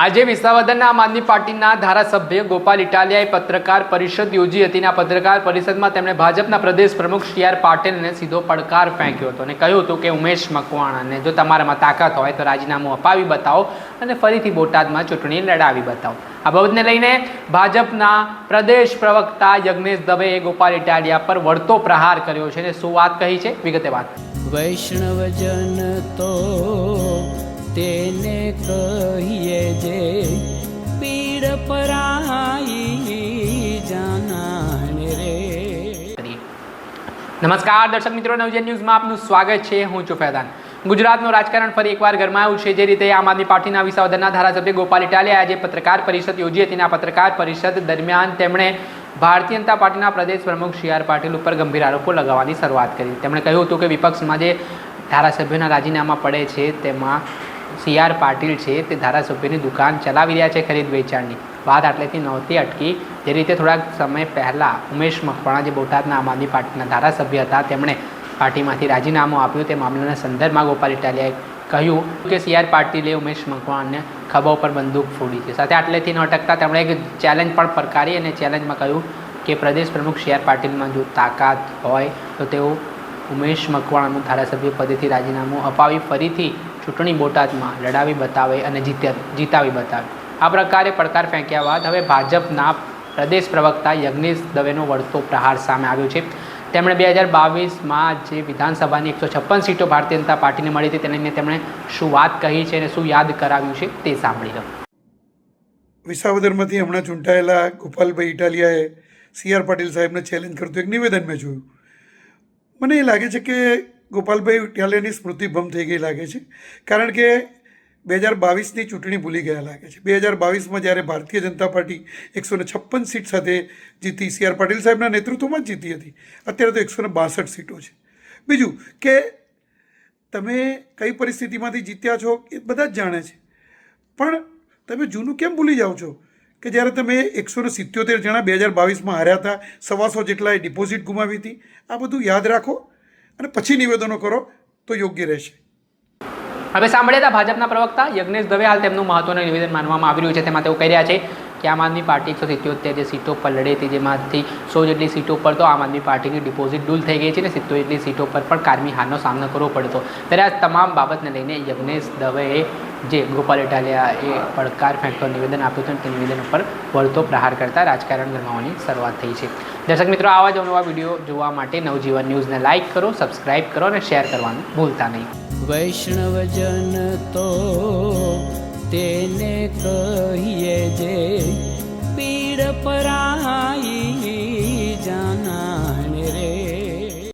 આજે વિસાવદરના આમ આદમી પાર્ટીના ધારાસભ્ય ગોપાલ ઇટાલિયાએ પત્રકાર પરિષદ યોજી હતી અને આ પત્રકાર પરિષદમાં તેમણે ભાજપના પ્રદેશ પ્રમુખ સી આર પાટીલને સીધો પડકાર ફેંક્યો હતો અને કહ્યું હતું કે ઉમેશ મકવાણાને જો તમારામાં તાકાત હોય તો રાજીનામું અપાવી બતાવો અને ફરીથી બોટાદમાં ચૂંટણી લડાવી બતાવો. આ બાબતને લઈને ભાજપના પ્રદેશ પ્રવક્તા યજ્ઞેશ દવેએ ગોપાલ ઇટાલિયા પર વળતો પ્રહાર કર્યો છે અને શું વાત કહી છે? વિગતે વાત. વૈષ્ણવજન તો તેને કહીએ જે પીડ પરાઈ જાનાને રે. નમસ્કાર, દર્શક મિત્રો, નવજન ન્યૂઝમાં આપનું સ્વાગત છે. હું છું ફેદાન ગુજરાતનું રાજકારણ ફરી એકવાર ગરમાયું છે. જે રીતે આમ આદમી પાર્ટીના વિસાવદરના ધારાસભ્ય ગોપાલ ઇટાલિયા આજે પત્રકાર પરિષદ યોજી હતી. તેના પત્રકાર પરિષદ દરમિયાન તેમણે ભારતીય જનતા પાર્ટીના પ્રદેશ પ્રમુખ સી આર પાટીલ ઉપર ગંભીર આરોપો લગાવવાની શરૂઆત કરી. તેમણે કહ્યું હતું કે વિપક્ષમાં જે ધારાસભ્યોના રાજીનામા પડે છે, તેમાં સી આર પાટીલ છે, તે ધારાસભ્યની દુકાન ચલાવી રહ્યા છે ખરીદ વેચાણની. વાત આટલેથી નહોતી અટકી. જે રીતે થોડાક સમય પહેલાં ઉમેશ મકવાણા જે બોટાદના આમ આદમી પાર્ટીના ધારાસભ્ય હતા, તેમણે પાર્ટીમાંથી રાજીનામું આપ્યું. તે મામલાના સંદર્ભમાં ગોપાલ ઇટાલિયાએ કહ્યું કે સી આર પાટીલે ઉમેશ મકવાણને ખભા ઉપર બંદૂક ફોડી છે. સાથે આટલેથી ન અટકતા તેમણે એક ચેલેન્જ પણ પડકારી અને ચેલેન્જમાં કહ્યું કે પ્રદેશ પ્રમુખ સી આર પાટીલમાં જો તાકાત હોય તો તેઓ ઉમેશ મકવાણાનું ધારાસભ્ય પદેથી રાજીનામું અપાવી ફરીથી ચૂંટણી બોટાદમાં લડાવી બતાવે અને જીત્યા, જીતાવી બતાવે. આ પ્રકારે પડકાર ફેંક્યા બાદ હવે ભાજપના પ્રદેશ પ્રવક્તા યજ્ઞેશ દવેનો વળતો પ્રહાર સામે આવ્યો છે. તેમણે બે હજાર બાવીસમાં જે વિધાનસભાની એકસો છપ્પન સીટો ભારતીય જનતા પાર્ટીને મળી હતી તેને તેમણે શું વાત કહી છે અને શું યાદ કરાવ્યું છે તે સાંભળી લો વિસાવદરમાંથી હમણાં ચૂંટાયેલા ગોપાલભાઈ ઇટાલિયાએ સી આર પાટીલ સાહેબને ચેલેન્જ કરતું એક નિવેદન મેં જોયું. મને એ લાગે છે કે ગોપાલભાઈ ઇટાલિયાની સ્મૃતિભંગ થઈ ગઈ લાગે છે. કારણ કે બે હજાર બાવીસની ચૂંટણી ભૂલી ગયા લાગે છે. બે હજાર બાવીસમાં જ્યારે ભારતીય જનતા પાર્ટી એકસો ને છપ્પન સીટ સાથે જીતી, સી આર પાટીલ સાહેબના નેતૃત્વમાં જ જીતી હતી. અત્યારે તો એકસો ને બાસઠ સીટો છે. બીજું કે તમે કઈ પરિસ્થિતિમાંથી જીત્યા છો એ બધા જ જાણે છે. પણ તમે જૂનું કેમ ભૂલી જાઓ છો? કે જ્યારે તમે એકસો ને સિત્યોતેર જણા બે હજાર બાવીસમાં હાર્યા હતા, સવાસો જેટલાએ ડિપોઝિટ ગુમાવી હતી, આ બધું યાદ રાખો અને પછી નિવેદનો કરો તો યોગ્ય રહેશે. હવે સાંભળ્યા હતા ભાજપના પ્રવક્તા યજ્ઞેશ દવે હાલ તેમનું મહત્વનું નિવેદન માનવામાં આવી રહ્યું છે. તેમાં તેઓ કહી રહ્યા છે કે આમ આદમી પાર્ટી એકસો સિત્યોતેર જે સીટો પર લડે હતી જેમાંથી સો જેટલી સીટો પર તો આમ આદમી પાર્ટીની ડિપોઝિટ ડૂલ થઈ ગઈ છે અને સિત્તોર જેટલી સીટો પર પણ કારમી હારનો સામનો કરવો પડતો. ત્યારે આ તમામ બાબતને લઈને યજ્ઞેશ દવેએ જે ગોપાલ ઇટાલિયા એ પડકાર ફેંકતો નિવેદન આપ્યું હતું તે નિવેદન ઉપર વળતો પ્રહાર કરતા રાજકારણ ગરમાવાની શરૂઆત થઈ છે. દર્શક મિત્રો, આવા જ નવા વીડિયો જોવા માટે નવજીવન ન્યૂઝને લાઇક કરો, સબસ્ક્રાઇબ કરો અને શેર કરવાનું ભૂલતા નહીં. વૈષ્ણવજન તો તેને કહીએ જે પીડ પરાઈ